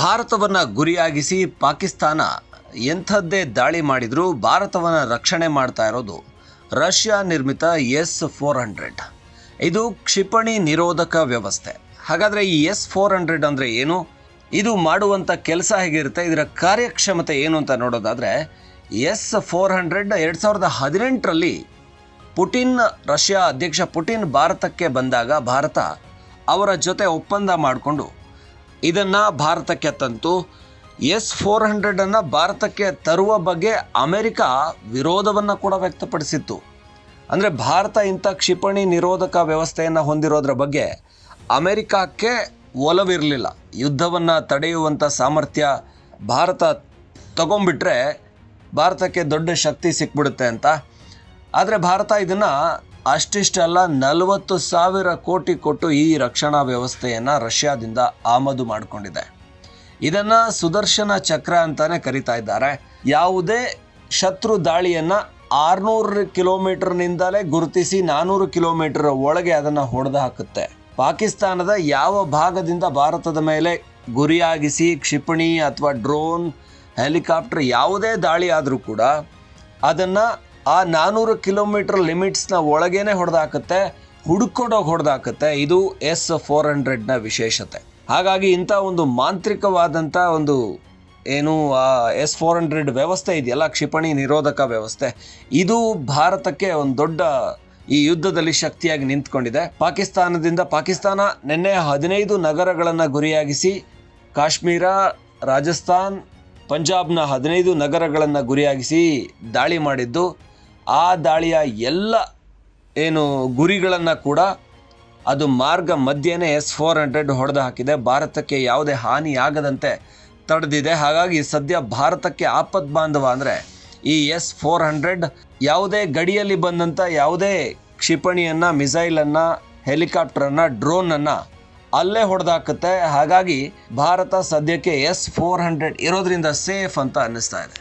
ಭಾರತವನ್ನು ಗುರಿಯಾಗಿಸಿ ಪಾಕಿಸ್ತಾನ ಎಂಥದ್ದೇ ದಾಳಿ ಮಾಡಿದರೂ ಭಾರತವನ್ನು ರಕ್ಷಣೆ ಮಾಡ್ತಾ ಇರೋದು ರಷ್ಯಾ ನಿರ್ಮಿತ ಎಸ್ ಫೋರ್ ಹಂಡ್ರೆಡ್. ಇದು ಕ್ಷಿಪಣಿ ನಿರೋಧಕ ವ್ಯವಸ್ಥೆ. ಹಾಗಾದರೆ ಈ ಎಸ್ ಫೋರ್ ಹಂಡ್ರೆಡ್ ಅಂದರೆ ಏನು? ಇದು ಮಾಡುವಂಥ ಕೆಲಸ ಹೇಗಿರುತ್ತೆ? ಇದರ ಕಾರ್ಯಕ್ಷಮತೆ ಏನು ಅಂತ ನೋಡೋದಾದರೆ, ಎಸ್ ಫೋರ್ ಹಂಡ್ರೆಡ್ ಎರಡು ಸಾವಿರದ ಹದಿನೆಂಟರಲ್ಲಿ ಪುಟಿನ್, ರಷ್ಯಾ ಅಧ್ಯಕ್ಷ ಪುಟಿನ್ ಭಾರತಕ್ಕೆ ಬಂದಾಗ ಭಾರತ ಅವರ ಜೊತೆ ಒಪ್ಪಂದ ಮಾಡಿಕೊಂಡು ಇದನ್ನು ಭಾರತಕ್ಕೆ ತಂತು. ಎಸ್ ಫೋರ್ ಹಂಡ್ರೆಡನ್ನು ಭಾರತಕ್ಕೆ ತರುವ ಬಗ್ಗೆ ಅಮೆರಿಕ ವಿರೋಧವನ್ನು ಕೂಡ ವ್ಯಕ್ತಪಡಿಸಿತ್ತು. ಅಂದರೆ ಭಾರತ ಇಂಥ ಕ್ಷಿಪಣಿ ನಿರೋಧಕ ವ್ಯವಸ್ಥೆಯನ್ನು ಹೊಂದಿರೋದ್ರ ಬಗ್ಗೆ ಅಮೆರಿಕಕ್ಕೆ ಒಲವಿರಲಿಲ್ಲ. ಯುದ್ಧವನ್ನು ತಡೆಯುವಂಥ ಸಾಮರ್ಥ್ಯ ಭಾರತ ತಗೊಂಬಿಟ್ರೆ ಭಾರತಕ್ಕೆ ದೊಡ್ಡ ಶಕ್ತಿ ಸಿಕ್ಬಿಡುತ್ತೆ ಅಂತ. ಆದರೆ ಭಾರತ ಇದನ್ನು ಅಷ್ಟಿಷ್ಟಲ್ಲ, ನಲವತ್ತು ಸಾವಿರ ಕೋಟಿ ಕೊಟ್ಟು ಈ ರಕ್ಷಣಾ ವ್ಯವಸ್ಥೆಯನ್ನು ರಷ್ಯಾದಿಂದ ಆಮದು ಮಾಡಿಕೊಂಡಿದೆ. ಇದನ್ನು ಸುದರ್ಶನ ಚಕ್ರ ಅಂತಾನೆ ಕರಿತಾ ಇದ್ದಾರೆ. ಯಾವುದೇ ಶತ್ರು ದಾಳಿಯನ್ನು ಆರುನೂರು ಕಿಲೋಮೀಟರ್ನಿಂದಲೇ ಗುರುತಿಸಿ ನಾನ್ನೂರು ಕಿಲೋಮೀಟರ್ ಒಳಗೆ ಅದನ್ನು ಹೊಡೆದು ಹಾಕುತ್ತೆ ಪಾಕಿಸ್ತಾನದ ಯಾವ ಭಾಗದಿಂದ ಭಾರತದ ಮೇಲೆ ಗುರಿಯಾಗಿಸಿ ಕ್ಷಿಪಣಿ ಅಥವಾ ಡ್ರೋನ್, ಹೆಲಿಕಾಪ್ಟರ್ ಯಾವುದೇ ದಾಳಿ ಆದರೂ ಕೂಡ ಅದನ್ನು ಆ ನಾನ್ನೂರು ಕಿಲೋಮೀಟರ್ ಲಿಮಿಟ್ಸ್ನ ಒಳಗೇನೆ ಹೊಡೆದಾಕತ್ತೆ, ಹುಡ್ಕೊಂಡೋಗಿ ಹೊಡೆದಾಕತ್ತೆ. ಇದು ಎಸ್ ಫೋರ್ ಹಂಡ್ರೆಡ್ನ ವಿಶೇಷತೆ. ಹಾಗಾಗಿ ಇಂಥ ಒಂದು ಮಾಂತ್ರಿಕವಾದಂಥ ಒಂದು ಏನು ಎಸ್ ಫೋರ್ ಹಂಡ್ರೆಡ್ ವ್ಯವಸ್ಥೆ ಇದೆಯಲ್ಲ, ಕ್ಷಿಪಣಿ ನಿರೋಧಕ ವ್ಯವಸ್ಥೆ. ಇದು ಭಾರತಕ್ಕೆ ಒಂದು ದೊಡ್ಡ ಈ ಯುದ್ಧದಲ್ಲಿ ಶಕ್ತಿಯಾಗಿ ನಿಂತ್ಕೊಂಡಿದೆ. ಪಾಕಿಸ್ತಾನದಿಂದ ಪಾಕಿಸ್ತಾನ ನಿನ್ನೆ ಹದಿನೈದು ನಗರಗಳನ್ನು ಗುರಿಯಾಗಿಸಿ, ಕಾಶ್ಮೀರ, ರಾಜಸ್ಥಾನ್, ಪಂಜಾಬ್ನ ಹದಿನೈದು ನಗರಗಳನ್ನು ಗುರಿಯಾಗಿಸಿ ದಾಳಿ ಮಾಡಿದ್ದು. ಆ ದಾಳಿಯ ಎಲ್ಲ ಏನು ಗುರಿಗಳನ್ನು ಕೂಡ ಅದು ಮಾರ್ಗ ಮಧ್ಯೆನೇ ಎಸ್ ಫೋರ್ ಹಂಡ್ರೆಡ್ ಹೊಡೆದು ಹಾಕಿದೆ. ಭಾರತಕ್ಕೆ ಯಾವುದೇ ಹಾನಿಯಾಗದಂತೆ ತಡೆದಿದೆ. ಹಾಗಾಗಿ ಸದ್ಯ ಭಾರತಕ್ಕೆ ಆಪತ್ ಬಾಂಧವ ಅಂದರೆ ಈ ಎಸ್ ಫೋರ್ ಹಂಡ್ರೆಡ್ ಯಾವುದೇ ಗಡಿಯಲ್ಲಿ ಬಂದಂಥ ಯಾವುದೇ ಕ್ಷಿಪಣಿಯನ್ನು, ಮಿಸೈಲನ್ನು, ಹೆಲಿಕಾಪ್ಟರನ್ನು, ಡ್ರೋನನ್ನು ಅಲ್ಲೇ ಹೊಡೆದಾಕುತ್ತೆ. ಹಾಗಾಗಿ ಭಾರತ ಸದ್ಯಕ್ಕೆ ಎಸ್ ಫೋರ್ ಹಂಡ್ರೆಡ್ ಇರೋದ್ರಿಂದ ಸೇಫ್ ಅಂತ ಅನ್ನಿಸ್ತಾ ಇದೆ.